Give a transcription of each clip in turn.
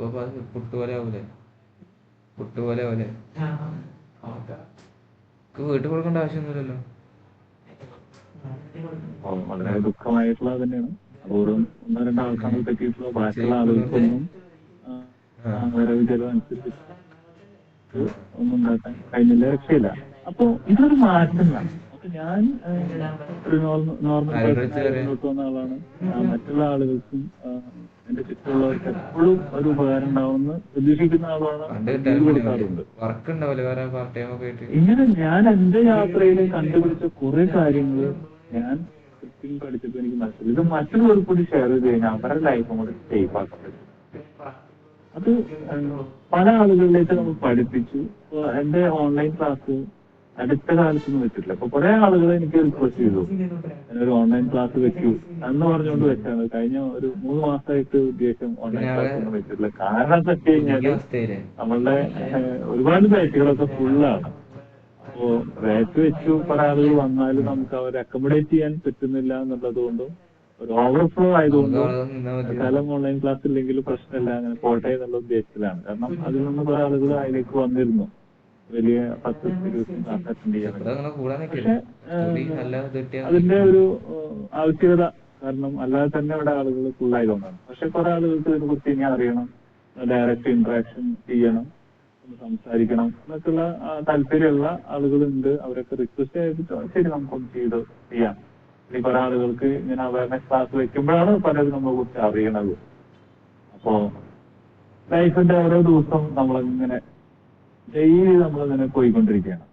ഇപ്പൊ പ- പുട്ട് പോലെ ആവൂലേ? വീട്ടിൽ കൊടുക്കേണ്ട ആവശ്യമൊന്നുമില്ലല്ലോ. അപ്പോൾ വളരെ ദുഃഖമായിട്ടുള്ളത് തന്നെയാണ്. അപൂർവം ഒന്നോ രണ്ടോ ആൾക്കാണ് പറ്റിയിട്ടുള്ള ബാക്കിയുള്ള ആളുകൾക്കൊന്നും ആ, ആ, വരവ് ചെലവ് അനുസരിച്ച് ഒന്നും ഉണ്ടാക്കാൻ കഴിഞ്ഞില്ല രക്ഷയില്ല. അപ്പൊ ഇതൊരു അപ്പൊ ഞാൻ നോർമൽ മുന്നോട്ട് വന്ന ആളാണ്. മറ്റുള്ള ആളുകൾക്കും എന്റെ ചുറ്റുമുള്ളവർക്ക് എപ്പോഴും ഒരു ഉപകാരം ഉണ്ടാവുമെന്ന് പ്രതീക്ഷിക്കുന്ന ആളാണ് ഇങ്ങനെ ഞാൻ എന്റെ യാത്രയിൽ കണ്ടുപിടിച്ച കുറെ കാര്യങ്ങൾ ഞാൻ സ്ക്രിപ്റ്റിംഗ് പഠിച്ചപ്പോ എനിക്ക് മനസ്സിലായി. ഇത് മറ്റുള്ളവർ കൂടി ഷെയർ ചെയ്ത് കഴിഞ്ഞാൽ അവരുടെ ലൈഫും കൂടി സേഫ് ആക്കാൻ പറ്റും അത് പല ആളുകളിലേക്ക് നമ്മൾ പഠിപ്പിച്ചു. എന്റെ ഓൺലൈൻ ക്ലാസ് അടുത്ത കാലത്തൊന്നും വെച്ചിട്ടില്ല. അപ്പൊ കുറെ ആളുകൾ എനിക്ക് റിക്വസ്റ്റ് ചെയ്തു. ഒരു ഓൺലൈൻ ക്ലാസ് വെക്കൂ എന്ന് പറഞ്ഞുകൊണ്ട് വെച്ചാണ്. കഴിഞ്ഞ ഒരു മൂന്ന് മാസമായിട്ട് ഉദ്ദേശം ഓൺലൈൻ ക്ലാസ് ഒന്നും വെച്ചിട്ടില്ല. കാരണം എന്താ വെച്ച് കഴിഞ്ഞാൽ നമ്മളുടെ ഒരുപാട് ബാച്ചുകളൊക്കെ ഫുള്ളാണ് അപ്പോ ബാച്ച് വെച്ചു. കുറെ ആളുകൾ വന്നാലും നമുക്ക് അവരെ അക്കോമഡേറ്റ് ചെയ്യാൻ പറ്റുന്നില്ല എന്നുള്ളത് കൊണ്ടും ഒരു ഓവർഫ്ലോ ആയതുകൊണ്ടും കാലം തൽക്കാലം ഓൺലൈൻ ക്ലാസ് ഇല്ലെങ്കിലും പ്രശ്നമില്ല. അങ്ങനെ പോട്ടെ എന്നുള്ള ഉദ്ദേശത്തിലാണ്. കാരണം അതിൽ നിന്ന് കുറെ ആളുകൾ അതിലേക്ക് വന്നിരുന്നു. വലിയ പത്ത് ചെയ്യാൻ അതിന്റെ ഒരു ആവശ്യകത കാരണം അല്ലാതെ തന്നെ ഇവിടെ ആളുകൾ ഫുള്ളായതുകൊണ്ടാണ് പക്ഷെ കുറെ ആളുകൾക്ക് ഇതിനെ കുറിച്ച് ഇനി അറിയണം. ഡയറക്റ്റ് ഇന്ററാക്ഷൻ ചെയ്യണം. സംസാരിക്കണം. എന്നൊക്കെയുള്ള താല്പര്യമുള്ള ആളുകളുണ്ട്. അവരൊക്കെ റിക്വസ്റ്റ് ചെയ്തിട്ട് ശരി നമുക്കൊന്ന് ചെയ്ത് ചെയ്യാം. ഇനി കുറെ ആളുകൾക്ക് ഇങ്ങനെ അവയർനെസ് ക്ലാസ് വെക്കുമ്പോഴാണ് പലരും നമ്മളെ കുറിച്ച് അറിയണത്. അപ്പോ ലൈഫിന്റെ ഓരോ ദിവസവും നമ്മളിങ്ങനെ ഡെയിലി നമ്മൾ നമ്മളിങ്ങനെ പോയിക്കൊണ്ടിരിക്കുകയാണ്.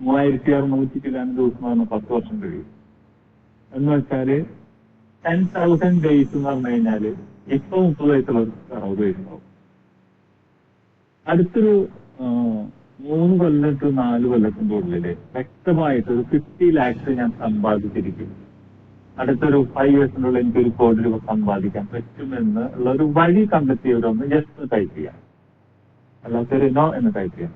മൂവായിരത്തി അറുന്നൂറ്റി ചില്ലാനും ദിവസം എന്ന് പറഞ്ഞാൽ പത്ത് വർഷം കഴിയും. എന്ന് വെച്ചാൽ ടെൻ തൗസൻഡ് ഡേയ്സ് എന്ന് പറഞ്ഞു കഴിഞ്ഞാൽ ഇപ്പൊ മുപ്പത് വയസ്സുള്ള അറുപത് വയസ്സുണ്ടാവും. അടുത്തൊരു മൂന്ന് കൊല്ലം ടു നാല് കൊല്ലത്തിന്റെ ഉള്ളിൽ വ്യക്തമായിട്ട് ഒരു ഫിഫ്റ്റി ലാക്സ് ഞാൻ സമ്പാദിച്ചിരിക്കും. അടുത്തൊരു ഫൈവ് ഇയേഴ്സിനുള്ളിൽ എനിക്കൊരു കോടി രൂപ സമ്പാദിക്കാൻ പറ്റുമെന്ന് ഉള്ള ഒരു വഴി കണ്ടെത്തിയവരൊന്ന് ജസ്റ്റ് ടൈപ്പ് ചെയ്യാം. അല്ലാത്തൊരു നോ എന്ന് ടൈപ്പ് ചെയ്യാം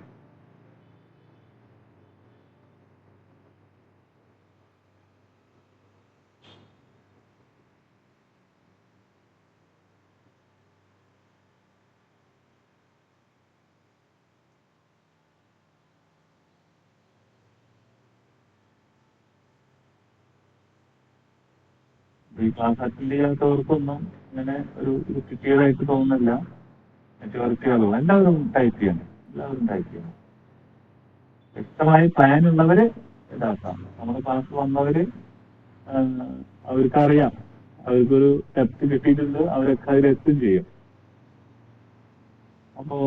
ക്ലാസ് അറ്റൻഡ് ചെയ്യാത്തവർക്കൊന്നും അങ്ങനെ ഒരു കിട്ടിയതായിട്ട് തോന്നുന്നില്ല. നെറ്റ്വർക്കുകളോ എല്ലാവരും ടൈപ്പ് ചെയ്യണം എല്ലാവരും ടൈപ്പ് ചെയ്യണം വ്യക്തമായ പ്ലാൻ ഉള്ളവര് ഇതാക്കാം. നമ്മുടെ ക്ലാസ് വന്നവര് അവർക്കറിയാം. അവർക്കൊരു ഡെപ്ത് കിട്ടിയിട്ടുണ്ട്. അവരൊക്കെ അതിലെത്തും ചെയ്യും. അപ്പോ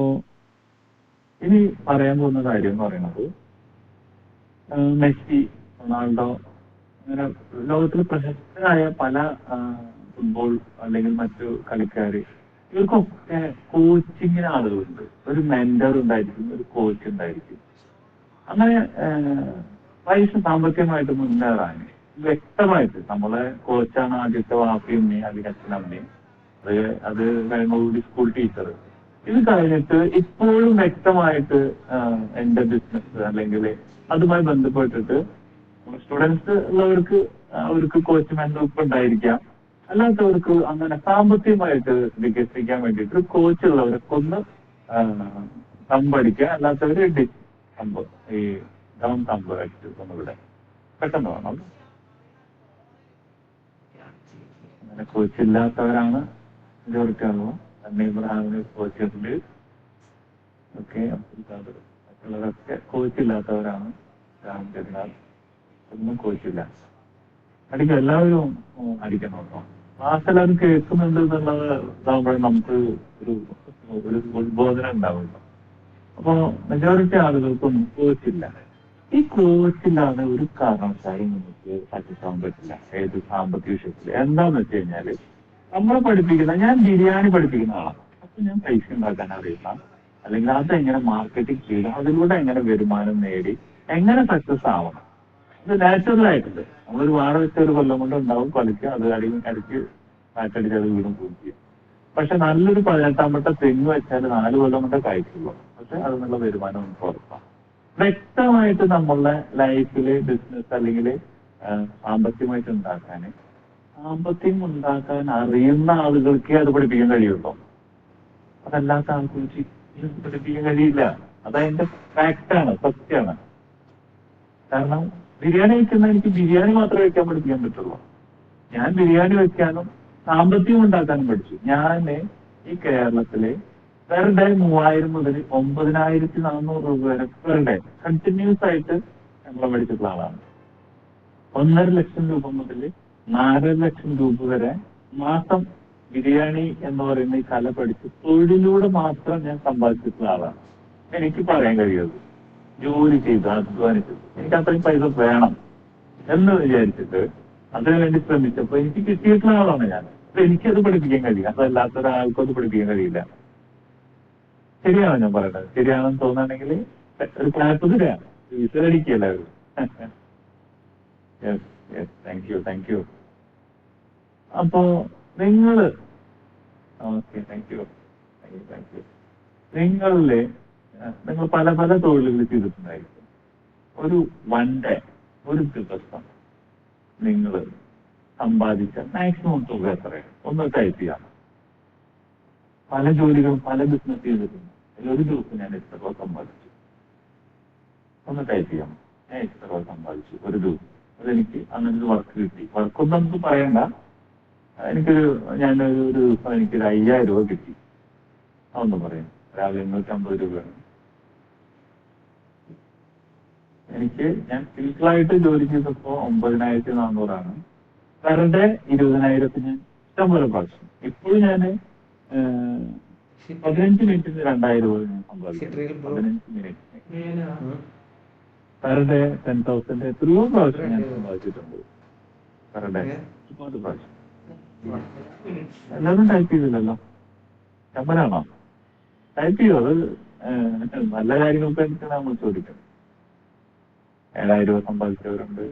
ഇനി പറയാൻ പോകുന്ന കാര്യം എന്ന് പറയുന്നത് മെസ്സി റൊണാൾഡോ അങ്ങനെ ലോകത്തിൽ പ്രശസ്തരായ പല ഫുട്ബോൾ അല്ലെങ്കിൽ മറ്റു കളിക്കാര് ഇവർക്കൊക്കെ കോച്ചിങ്ങിന് ആളുകളുണ്ട്. ഒരു മെന്റർ ഉണ്ടായിരിക്കും ഒരു കോച്ച് ഉണ്ടായിരിക്കും. അങ്ങനെ വയസ്സ് സാമ്പത്തികമായിട്ട് മുന്നേറാൻ വ്യക്തമായിട്ട് നമ്മളെ കോച്ചാണ് ആദ്യത്തെ വാപ്പയും ഉമ്മയും അല്ലെങ്കിൽ അച്ഛനമ്മയും അത് അത് കഴിയുമ്പോഴുകൂടി സ്കൂൾ ടീച്ചർ ഇത് കഴിഞ്ഞിട്ട് ഇപ്പോഴും വ്യക്തമായിട്ട് എന്റെ ബിസിനസ് അല്ലെങ്കിൽ അതുമായി ബന്ധപ്പെട്ടിട്ട് സ്റ്റുഡൻസ് ഉള്ളവർക്ക് അവർക്ക് കോച്ച് മെന്റർ ഉണ്ടായിരിക്കാം. അല്ലാത്തവർക്ക് അങ്ങനെ സാമ്പത്തികമായിട്ട് വികസിക്കാൻ വേണ്ടിയിട്ട് കോച്ച് ഉള്ളവരൊക്കെ ഒന്ന് തമ്പടിക്കുക. അല്ലാത്തവര് ഡി തമ്പ് ഈ ഡൗൺ തമ്പ് അടിച്ച് ഒന്നിവിടെ പെട്ടെന്ന് വേണം അങ്ങനെ കോച്ച് ഇല്ലാത്തവരാണ് ആളുകൾ തന്നെ ഇബ്രാഹിമിന് കോച്ച് ഉണ്ട്. ഓക്കെ അബ്ദുൽ മറ്റുള്ളവരൊക്കെ കോച്ച് ഇല്ലാത്തവരാണ് രാം ചെന്നാൽ ഒന്നും കോച്ചില്ല. അടിക്കും എല്ലാവരും അടിക്കണം കേട്ടോ. ക്ലാസ് എല്ലാവരും കേൾക്കുന്നുണ്ട് എന്നുള്ളത് ഇതാകുമ്പോഴേ നമുക്ക് ഒരു ഒരു ഉത്ബോധനം ഉണ്ടാവുള്ളൂ. അപ്പൊ മെജോറിറ്റി ആളുകൾക്കൊന്നും കോച്ചില്ല ഈ കോച്ചില്ലാതെ ഒരു കാരണവശാലും നമുക്ക് ആവാൻ പറ്റില്ല. ഏത് സാമ്പത്തിക വിഷയത്തിൽ എന്താന്ന് വെച്ച് കഴിഞ്ഞാൽ നമ്മളെ പഠിപ്പിക്കുന്ന ഞാൻ ബിരിയാണി പഠിപ്പിക്കുന്ന ആളാണ്. അപ്പൊ ഞാൻ പൈസ ഉണ്ടാക്കാൻ അറിയില്ല. അല്ലെങ്കിൽ അതെങ്ങനെ മാർക്കറ്റിംഗ് ചെയ്ത് അതിലൂടെ എങ്ങനെ വരുമാനം നേടി? എങ്ങനെ സക്സസ് ആവണം? ഇത് നാച്ചുറൽ ആയിട്ടുണ്ട്. നമ്മളൊരു വാഴ വെച്ച ഒരു കൊല്ലം കൊണ്ട് ഉണ്ടാവും കളിക്കുക അത് അടിയും അടിച്ച് കാറ്റടിച്ച് അത് വീടും പൂജ ചെയ്യും. പക്ഷെ നല്ലൊരു പതിനെട്ടാം വട്ട തെങ്ങ് വെച്ചാൽ നാല് കൊല്ലം കൊണ്ട് കഴിക്കുള്ളൂ പക്ഷെ അത് നല്ല വരുമാനം നമുക്ക് ഉറപ്പാണ്. വ്യക്തമായിട്ട് നമ്മളുടെ ലൈഫിൽ ബിസിനസ് അല്ലെങ്കിൽ സാമ്പത്തികമായിട്ട് ഉണ്ടാക്കാൻ സാമ്പത്തികം ഉണ്ടാക്കാൻ അറിയുന്ന ആളുകൾക്കേ അത് പഠിപ്പിക്കാൻ കഴിയുള്ളൂ. അതല്ലാത്ത ആൾക്കും പഠിപ്പിക്കാൻ കഴിയില്ല. അതതിന്റെ ഫാക്റ്റാണ് സത്യമാണ്. കാരണം ബിരിയാണി വെക്കുന്ന എനിക്ക് ബിരിയാണി മാത്രമേ വെക്കാൻ പഠിപ്പിക്കാൻ പറ്റുള്ളൂ. ഞാൻ ബിരിയാണി വെക്കാനും സാമ്പത്തികം ഉണ്ടാക്കാനും പഠിച്ചു. ഞാൻ ഈ കേരളത്തിലെ പെർ ഡേ മൂവായിരം മുതൽ ഒമ്പതിനായിരത്തി നാനൂറ് രൂപ വരെ പെർ ഡേ കണ്ടിന്യൂസ് ആയിട്ട് ശമ്പളം മേടിച്ചിട്ടുള്ള ആളാണ്. ഒന്നര ലക്ഷം രൂപ മുതൽ നാലര ലക്ഷം രൂപ വരെ മാസം ബിരിയാണി എന്ന് പറയുന്ന ഈ കല പഠിച്ച് തൊഴിലിലൂടെ മാത്രം ഞാൻ സമ്പാദിച്ചിട്ടുള്ള ആളാണ്. എനിക്ക് പറയാൻ കഴിയുന്നത് ജോലി ചെയ്ത് അധ്വാനിച്ചത്. എനിക്ക് അത്രയും പൈസ വേണം എന്ന് വിചാരിച്ചിട്ട് അതിനു വേണ്ടി ശ്രമിച്ചപ്പോ എനിക്ക് കിട്ടിയിട്ടുള്ള ആളാണ് ഞാൻ. എനിക്കത് പഠിപ്പിക്കാൻ കഴിയില്ല. അതല്ലാത്ത ഒരാൾക്കും അത് പഠിപ്പിക്കാൻ കഴിയില്ല. ശരിയാണോ ഞാൻ പറയുന്നത്? ശരിയാണെന്ന് തോന്നുകയാണെങ്കിൽ ഒരു ക്ലാപ്പ് തരാം വിസരടിക്കല്ല yes yes thank you thank you അപ്പോ നിങ്ങൾ okay thank you thank you thank you നിങ്ങളിലെ നിങ്ങൾ പല പല തൊഴിലുകൾ ചെയ്തിട്ടുണ്ടായിരിക്കും ഒരു ഡേ ഒരു ദിവസം നിങ്ങൾ സമ്പാദിച്ച മാക്സിമം തുക എത്രയാണ്? ഒന്ന് ടൈപ്പ് ചെയ്യാം പല ജോലികളും പല ബിസിനസ് അതിൽ ഒരു ദിവസം ഞാൻ എത്ര രൂപ സമ്പാദിച്ചു. ഒന്ന് ടൈപ്പ് ചെയ്യാം ഞാൻ എത്ര രൂപ സമ്പാദിച്ചു ഒരു ദിവസം. അതെനിക്ക് അങ്ങനെ ഒരു വർക്ക് കിട്ടി. വർക്കൊന്നും നമുക്ക് പറയണ്ട. എനിക്കൊരു ഞാൻ ഒരു ദിവസം എനിക്കൊരു അയ്യായിരം രൂപ കിട്ടി. അതൊന്നും പറയാം. രാവിലെ എണ്ണൂറ്റമ്പത് രൂപയാണ് എനിക്ക് ഞാൻ സിംപിളായിട്ട് ജോലി ചെയ്തപ്പോ ഒമ്പതിനായിരത്തി നാനൂറാണ് കറണ്ട് ഇരുപതിനായിരത്തിന് ഇഷ്ടംപോലെ പ്രാവശ്യം. ഇപ്പോഴും ഞാൻ പതിനഞ്ച് മിനിറ്റിന് രണ്ടായിരം രൂപ ഞാൻ സമ്പാദിക്കും. പതിനഞ്ച് മിനിറ്റ് ഡേ ടെൻ തൗസൻഡ് എത്രയോ പ്രാവശ്യം ഞാൻ സമ്പാദിച്ചിട്ടുണ്ട്. കറണ്ട് ഒരുപാട് പ്രാവശ്യം. എല്ലാവരും ടൈപ്പ് ചെയ്തില്ലല്ലോ. ചമ്മലാണോ ടൈപ്പ് ചെയ്യോ? അത് നല്ല കാര്യങ്ങൾക്ക് വേണ്ടിയിട്ടാണ് നമ്മൾ ചോദിക്കുന്നത്. ഏഴായിരം രൂപ സമ്പാദിച്ചവരുണ്ട്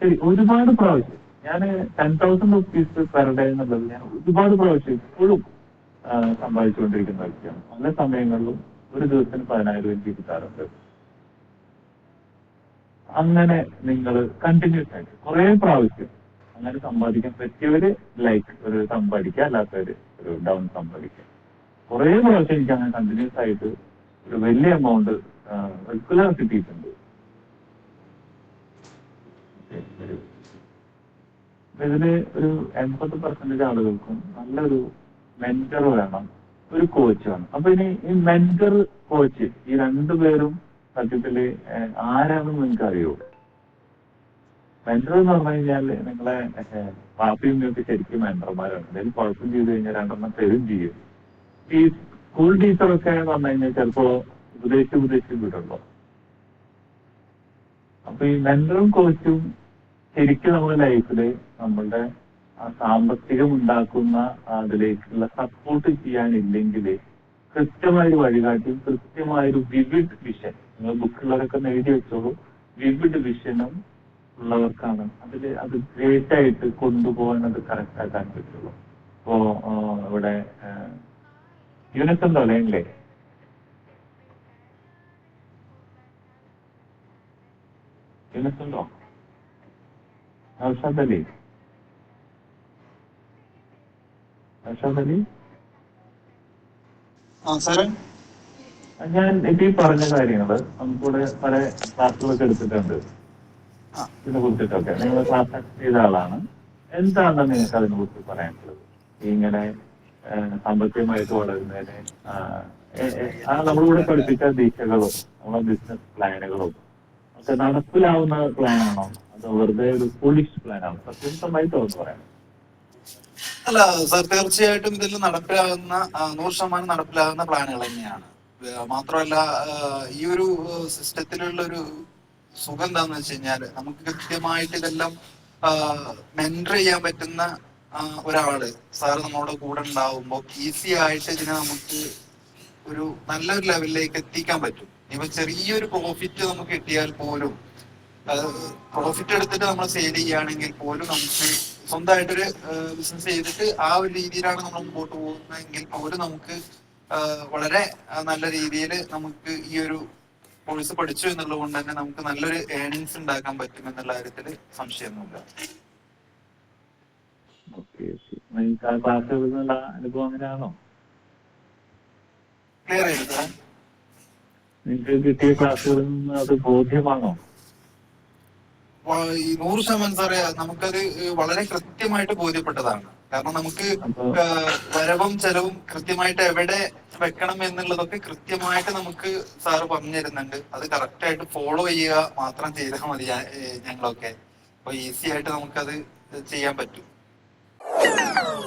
ശരി ഒരുപാട് പ്രാവശ്യം ഞാൻ ten thousand rupees per day എന്നുള്ളത് ഞാൻ ഒരുപാട് പ്രാവശ്യം ഇപ്പോഴും സമ്പാദിച്ചുകൊണ്ടിരിക്കുന്ന വ്യക്തിയാണ്. പല സമയങ്ങളിലും ഒരു ദിവസത്തിന് പതിനായിരം എനിക്ക് കിട്ടാറുണ്ട്. അങ്ങനെ നിങ്ങൾ കണ്ടിന്യൂസ് ആയിട്ട് കുറെ പ്രാവശ്യം അങ്ങനെ സമ്പാദിക്കാൻ പറ്റിയവര് ലൈക്ക് ഒരു സമ്പാദിക്കുക അല്ലാത്തവര് ഒരു ഡൗൺ സമ്പാദിക്കുക. കുറെ പ്രാവശ്യം എനിക്ക് അങ്ങനെ കണ്ടിന്യൂസ് ആയിട്ട് ഒരു വലിയ എമൗണ്ട് റെഗുലർ കിട്ടിയിട്ടുണ്ട്. ഇതിൽ ഒരു എൺപത് പെർസെന്റേജ് ആളുകൾക്കും നല്ലൊരു മെന്റർ വേണം ഒരു കോച്ച് വേണം. അപ്പൊ ഇനി ഈ മെന്റർ കോച്ച് ഈ രണ്ടുപേരും സത്യത്തിൽ ഏഹ്, ആരാണെന്ന് നിങ്ങൾക്ക് അറിയോ മെന്റർ എന്ന് പറഞ്ഞു കഴിഞ്ഞാൽ നിങ്ങളെ പാപ്പിയും ഉമ്മയൊക്കെ ശരിക്കും മെന്റർമാരാണ് എന്തെങ്കിലും കുഴപ്പം ചെയ്ത് കഴിഞ്ഞാൽ രണ്ടെണ്ണം തരും ചെയ്യും. ഈ സ്കൂൾ ടീച്ചറൊക്കെ എന്ന് പറഞ്ഞു കഴിഞ്ഞാൽ ചിലപ്പോ ഉപദേശിച്ച് ഉപദേശിച്ച് വിടുള്ളൂ. അപ്പൊ ഈ മെന്ററും കോച്ചും ശരിക്കും നമ്മുടെ ലൈഫിൽ നമ്മളുടെ ആ സാമ്പത്തികം ഉണ്ടാക്കുന്ന അതിലേക്കുള്ള സപ്പോർട്ട് ചെയ്യാനില്ലെങ്കിൽ കൃത്യമായൊരു വഴികാട്ടി കൃത്യമായൊരു വിവിഡ് വിഷൻ നിങ്ങൾ ബുക്കുള്ളവരൊക്കെ ഒന്ന് എഴുതി വെച്ചോളൂ. വിവിഡ് വിഷനും ഉള്ളവർക്കാണ് അതിൽ അത് ഗ്രേറ്റ് ആയിട്ട് കൊണ്ടുപോകാൻ അത് കറക്റ്റ് ആക്കാൻ പറ്റുള്ളൂ. ഇപ്പോ ഇവിടെ യൂണിറ്റ് ഉണ്ടോ ലൈനിലെ യൂണിറ്റ് ഉണ്ടോ നൗഷാദ് അലി നൗഷാദ് അലി ഞാൻ ഇപ്പൊ ഈ പറഞ്ഞ കാര്യങ്ങൾ നമുക്കിവിടെ പല ക്ലാസ്സുകളൊക്കെ എടുത്തിട്ടുണ്ട്. ഇതിനെ കുറിച്ചിട്ടൊക്കെ. നിങ്ങൾ ക്ലാസ് ചെയ്ത ആളാണ്. എന്താണ് നിങ്ങൾക്ക് അതിനെ കുറിച്ച് പറയാനുള്ളത്? ഇങ്ങനെ സാമ്പത്തികമായിട്ട് വളരുന്നതിന് ആ, നമ്മളിവിടെ പഠിപ്പിച്ച ദിശകളും നമ്മളെ ബിസിനസ് പ്ലാനുകളും ഒക്കെ നടപ്പിലാവുന്ന പ്ലാനാണോ അതോ വെറുതെ ഒരു പോളിഷ് പ്ലാനാണോ സത്യസന്ധമായി തോന്നുന്നു പറയാം അല്ല സർ തീർച്ചയായിട്ടും ഇതിൽ നടപ്പിലാകുന്ന നൂറ് ശതമാനം നടപ്പിലാകുന്ന പ്ലാനുകൾ തന്നെയാണ്. മാത്രമല്ല ഈ ഒരു സിസ്റ്റത്തിലുള്ള ഒരു സുഖം എന്താന്ന് വെച്ച് കഴിഞ്ഞാൽ നമുക്ക് കൃത്യമായിട്ട് ഇതെല്ലാം മെന്റർ ചെയ്യാൻ പറ്റുന്ന ഒരാൾ. സാറ് നമ്മുടെ കൂടെ ഉണ്ടാവുമ്പോൾ ഈസി ആയിട്ട് ഇതിനെ നമുക്ക് ഒരു നല്ലൊരു ലെവലിലേക്ക് എത്തിക്കാൻ പറ്റും. ഇപ്പൊ ചെറിയൊരു പ്രോഫിറ്റ് നമുക്ക് കിട്ടിയാൽ പോലും പ്രോഫിറ്റ് എടുത്തിട്ട് നമ്മൾ സെയിൽ ചെയ്യുകയാണെങ്കിൽ പോലും നമുക്ക് സ്വന്തമായിട്ടൊരു ബിസിനസ് ചെയ്തിട്ട് ആ ഒരു രീതിയിലാണ് നമ്മൾ മുമ്പോട്ട് പോകുന്നതെങ്കിൽ പോലും നമുക്ക് വളരെ നല്ല രീതിയിൽ നമുക്ക് ഈ ഒരു കോഴ്സ് പഠിച്ചു എന്നുള്ളത് കൊണ്ട് തന്നെ നമുക്ക് നല്ലൊരു ഏണിങ്സ് ഉണ്ടാക്കാൻ പറ്റും എന്നുള്ള കാര്യത്തിൽ സംശയമൊന്നുമില്ല. Okay okay. നിങ്ങൾക്ക് ആ ക്ലാസ്സുകളിൽ നിന്നുള്ള അനുഭവം അങ്ങനെയാണോ? ക്ലിയർ ചെയ്തു സാർ നിങ്ങൾക്ക് കിട്ടിയ ക്ലാസ്സുകളിൽ നിന്ന് അത് ബോധ്യമാണോ? നൂറ് ശതമാനം സാറേ നമുക്കത് വളരെ കൃത്യമായിട്ട് ബോധ്യപ്പെട്ടതാണ്. കാരണം നമുക്ക് വരവും ചെലവും കൃത്യമായിട്ട് എവിടെ വെക്കണം എന്നുള്ളതൊക്കെ കൃത്യമായിട്ട് നമുക്ക് സാറ് പറഞ്ഞു തരുന്നുണ്ട്. അത് കറക്റ്റ് ആയിട്ട് ഫോളോ ചെയ്യുക മാത്രം ചെയ്താൽ മതി ഞങ്ങളൊക്കെ. അപ്പൊ ഈസി ആയിട്ട് നമുക്കത് ചെയ്യാൻ പറ്റും. Yeah.